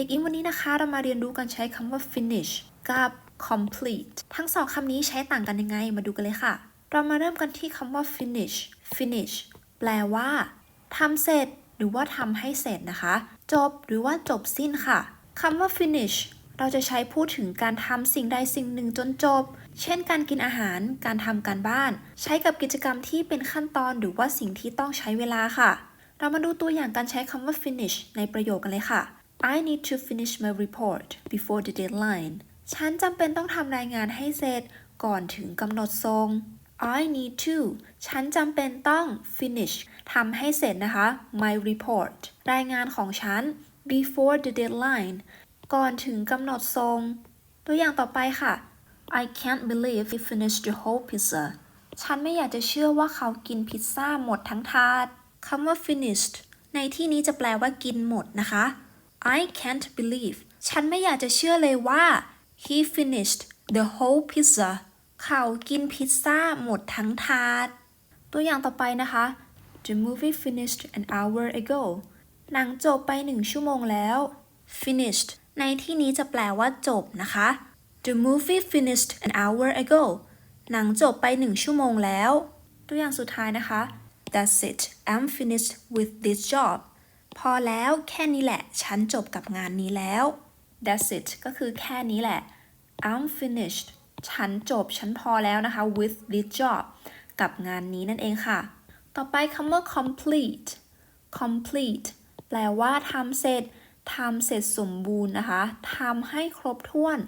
ด็กอินวันนี้นะคะเรามาเรียนรู้การใช้คำว่า finish กับ complete ทั้งสองคำนี้ใช้ต่างกันยังไงมาดูกันเลยค่ะ เรามาเริ่มกันที่คำว่า finish finish แปลว่าทำเสร็จ หรือว่าทำให้เสร็จนะคะ จบหรือว่าจบสิ้นค่ะคำว่า finish เราจะใช้พูดถึงการทำสิ่งใดสิ่งหนึ่งจนจบ เช่น การกินอาหาร การทำการบ้าน ใช้กับกิจกรรมที่เป็นขั้นตอนหรือว่าสิ่งที่ต้องใช้เวลาค่ะ เรามาดูตัวอย่างการใช้คำว่า finish ในประโยคกันเลยค่ะ I need to finish my report before the deadline ฉันจำเป็นต้องทำรายงานให้เสร็จก่อนถึงกำหนดส่ง I need to ฉันจำเป็นต้อง finish ทำให้เสร็จนะคะ my report รายงานของฉัน before the deadline ก่อนถึงกำหนดส่ง ตัวอย่างต่อไปค่ะ I can't believe he finished the whole pizza ฉันไม่อยากจะเชื่อว่าเขากินพิซซ่าหมดทั้งถาด คำว่า finished ในที่นี้จะแปลว่ากินหมดนะคะ I can't believe ฉันไม่อยากจะเชื่อเลยว่า he finished the whole pizza เขากินพิซซ่าหมดทั้งถาด ตัวอย่างต่อไปนะคะ The movie finished an hour ago หนังจบไปหนึ่งชั่วโมงแล้ว finished ในที่นี้จะแปลว่าจบนะคะ The movie finished an hour ago หนังจบไปหนึ่งชั่วโมงแล้ว ตัวอย่างสุดท้ายนะคะ That's it I'm finished with this job พอแล้ว แค่นี้แหละ ฉันจบกับงานนี้แล้ว That's it ก็คือแค่นี้แหละ I'm finished ฉันจบ ฉันพอแล้วนะคะ with this job กับงานนี้นั่นเองค่ะ ต่อไปคำว่า complete complete แปลว่าทำเสร็จทำเสร็จสมบูรณ์นะคะทำให้ครบถ้วน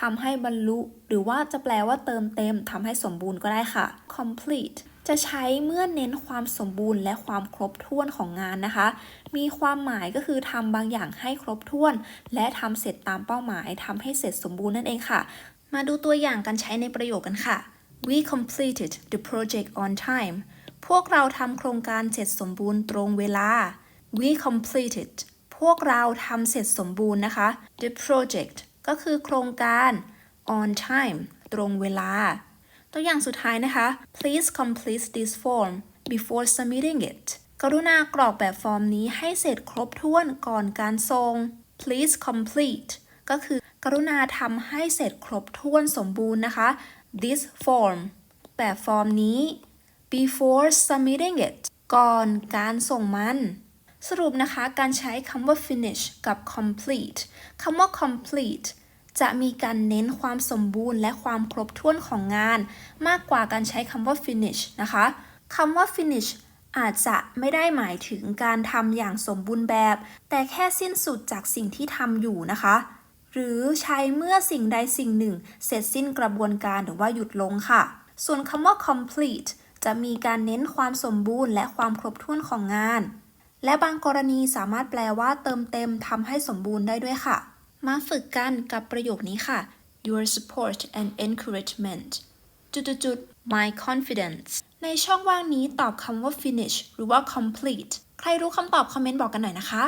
ทำให้บรรลุ หรือว่าจะแปลว่าเติมเต็มทำให้สมบูรณ์ก็ได้ค่ะ complete จะใช้เมื่อเน้นความสมบูรณ์และความครบถ้วนของงานนะคะ มีความหมายก็คือทำบางอย่างให้ครบถ้วน และทำเสร็จตามเป้าหมายทำให้เสร็จสมบูรณ์นั่นเองค่ะ มาดูตัวอย่างการใช้ในประโยคกันค่ะ We completed the project on time พวกเราทำโครงการเสร็จสมบูรณ์ตรงเวลา We completed พวกเราทำเสร็จสมบูรณ์นะคะ The project ก็คือโครงการ on time ตรงเวลา ตัวอย่างสุดท้ายนะคะ Please complete this form before submitting it กรุณากรอกแบบฟอร์มนี้ให้เสร็จครบถ้วนก่อนการส่ง Please complete ก็คือกรุณาทำให้เสร็จครบถ้วนสมบูรณ์นะคะ this form แบบฟอร์มนี้ before submitting it ก่อนการส่งมัน สรุปนะคะ การใช้คำว่า finish กับ complete คำว่า complete จะมีการเน้นความสมบูรณ์และความครบถ้วนของงาน มากกว่าการใช้คำว่า finish นะคะคำว่า finish อาจจะไม่ได้หมายถึงการทำอย่างสมบูรณ์แบบ แต่แค่สิ้นสุดจากสิ่งที่ทำอยู่นะคะ หรือใช้เมื่อสิ่งใดสิ่งหนึ่ง เสร็จสิ้นกระบวนการหรือว่าหยุดลงค่ะ ส่วนคำว่า complete จะมีการเน้นความสมบูรณ์และความครบถ้วนของงาน และบางกรณีสามารถแปลว่าเติมเต็มทำให้สมบูรณ์ได้ด้วยค่ะ มาฝึกกันกับประโยคนี้ค่ะ your support and encouragement จุดๆ my confidence ในช่องว่างนี้ตอบคำว่า finish หรือว่า complete ใครรู้คำตอบคอมเมนต์บอกกันหน่อยนะคะ